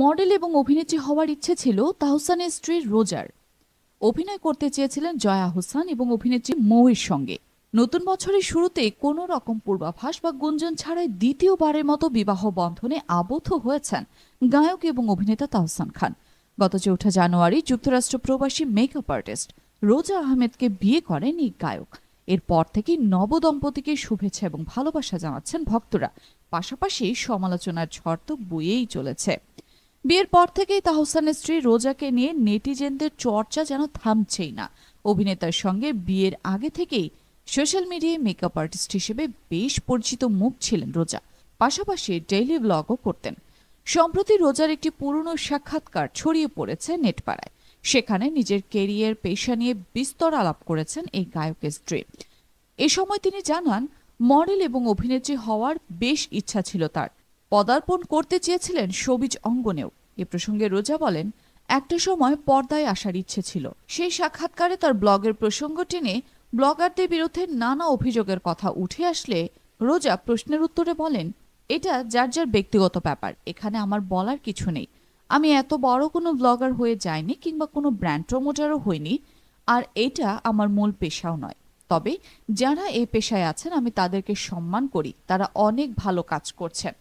Model এবং অভিনেত্রী হওয়ার ইচ্ছে ছিল তাহসানের স্ত্রী রোজার। অভিনয় করতে চেয়েছিলেন জয়া হোসেন এবং অভিনেত্রী মৌয়ের সঙ্গে। নতুন বছরের শুরুতে কোনো রকম পূর্বাভাস বা গুঞ্জন ছাড়াই দ্বিতীয়বারের মতো বিবাহ বন্ধনে আবদ্ধ হয়েছেন গায়ক এবং অভিনেতা তাহসান খান। গত চৌঠা জানুয়ারি যুক্তরাষ্ট্র প্রবাসী মেকআপ আর্টিস্ট রোজা আহমেদকে বিয়ে করেন এই গায়ক। এরপর থেকেই নবদম্পতিকে শুভেচ্ছা এবং ভালোবাসা জানাচ্ছেন ভক্তরা। পাশাপাশি সমালোচনার ঝড় তো বইয়েই চলেছে। বিয়ের পর থেকেই তাহসানের স্ত্রী রোজাকে নিয়ে নেটিজেনদের চর্চা যেন থামছেই না। অভিনেতার সঙ্গে বিয়ের আগে থেকেই সোশ্যাল মিডিয়ায় মেকআপ আর্টিস্ট হিসেবে বেশ পরিচিত মুখ ছিলেন রোজা। পাশাপাশি ডেইলি ব্লগও করতেন। সম্প্রতি রোজার একটি পুরনো সাক্ষাৎকার ছড়িয়ে পড়েছে নেটপাড়ায়। সেখানে নিজের কেরিয়ার পেশা নিয়ে বিস্তর আলাপ করেছেন এই গায়কের স্ত্রী। এ সময় তিনি জানান, মডেল এবং অভিনেত্রী হওয়ার বেশ ইচ্ছা ছিল তার। পদার্পণ করতে চেয়েছিলেন সবিজ অঙ্গনেও। এ প্রসঙ্গে রোজা বলেন, একটা সময় পর্দায় আসার ইচ্ছে ছিল। সেই সাক্ষাৎকারে তার ব্লগের প্রসঙ্গ টেনে ব্লগারদের বিরুদ্ধে নানা অভিযোগের কথা উঠে আসলে রোজা প্রশ্নের উত্তরে বলেন, এটা যার যার ব্যক্তিগত ব্যাপার, এখানে আমার বলার কিছু নেই। আমি এত বড় কোনো ব্লগার হয়ে যাইনি কিংবা কোনো ব্র্যান্ড প্রমোটারও হইনি, আর এটা আমার মূল পেশাও নয়। তবে যারা এই পেশায় আছেন, আমি তাদেরকে সম্মান করি, তারা অনেক ভালো কাজ করছেন।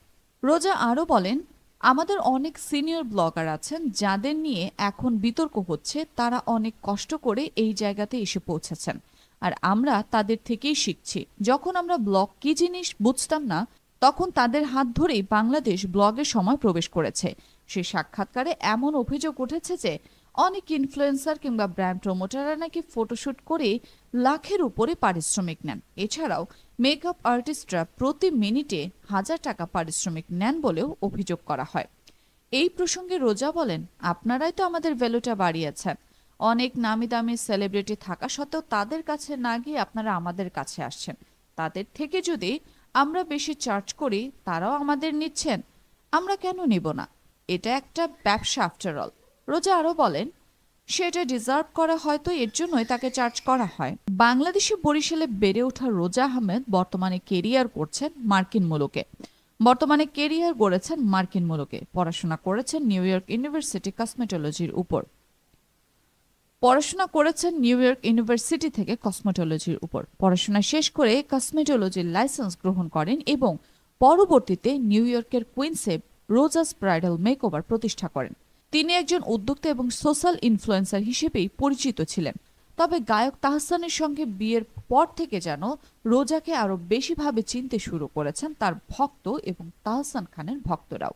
রোজা আরও বলেন আমাদের অনেক সিনিয়র ব্লগার আছেন যাদের নিয়ে এখন বিতর্ক হচ্ছে, তারা অনেক কষ্ট করে এই জায়গাতে এসে পৌঁছেছেন। আর আমরা তাদের থেকেই শিখছি। যখন আমরা ব্লগ কি জিনিস বুঝতাম না, তখন তাদের হাত ধরেই বাংলাদেশ ব্লগের সময় প্রবেশ করেছে। সে সাক্ষাৎকারে এমন অভিযোগ উঠেছে যে অনেক ইনফ্লুয়েন্সার কিংবা ব্র্যান্ড প্রমোটাররা নাকি ফটোশুট করে লাখের উপরে পারিশ্রমিক নেন। এছাড়াও মেকআপ আর্টিস্টরা প্রতি মিনিটে হাজার টাকা পারিশ্রমিক নেন বলেও অভিযোগ করা হয়। এই প্রসঙ্গে রোজা বলেন, আপনারাই তো আমাদের ভ্যালুটা বাড়িয়েছেন। অনেক নামি দামি সেলিব্রিটি থাকা সত্ত্বেও তাদের কাছে না গিয়ে আপনারা আমাদের কাছে আসছেন। তাদের থেকে যদি আমরা বেশি চার্জ করি, তারাও আমাদের নিচ্ছেন। আমরা কেন নিব না? এটা একটা ব্যবসা আফটার অল রোজা আরও বলেন, সেটা ডিজার্ভ করা হয়তো এর জন্যই তাকে চার্জ করা হয়। বাংলাদেশে বরিশালে বেড়ে ওঠা রোজা আহমেদ বর্তমানে কেরিয়ার করছেন মার্কিন মুলুকে। বর্তমানে কেরিয়ার গড়েছেন মার্কিন মুলুকে। পড়াশোনা করেছেন নিউ ইয়র্ক ইউনিভার্সিটি কসমেটোলজির উপর। পড়াশোনা করেছেন নিউ ইয়র্ক ইউনিভার্সিটি থেকে কসমেটোলজির উপর। পড়াশোনা শেষ করে কসমেটোলজির লাইসেন্স গ্রহণ করেন এবং পরবর্তীতে নিউ ইয়র্কের কুইন্সে রোজাস ব্রাইডাল মেকওভার প্রতিষ্ঠা করেন। তিনি একজন উদ্যোক্তা এবং সোশ্যাল ইনফ্লুয়েন্সার হিসেবেই পরিচিত ছিলেন। তবে গায়ক তাহসানের সঙ্গে বিয়ের পর থেকে যেন রোজাকে আরও বেশিভাবে চিনতে শুরু করেছেন তার ভক্ত এবং তাহসান খানের ভক্তরাও।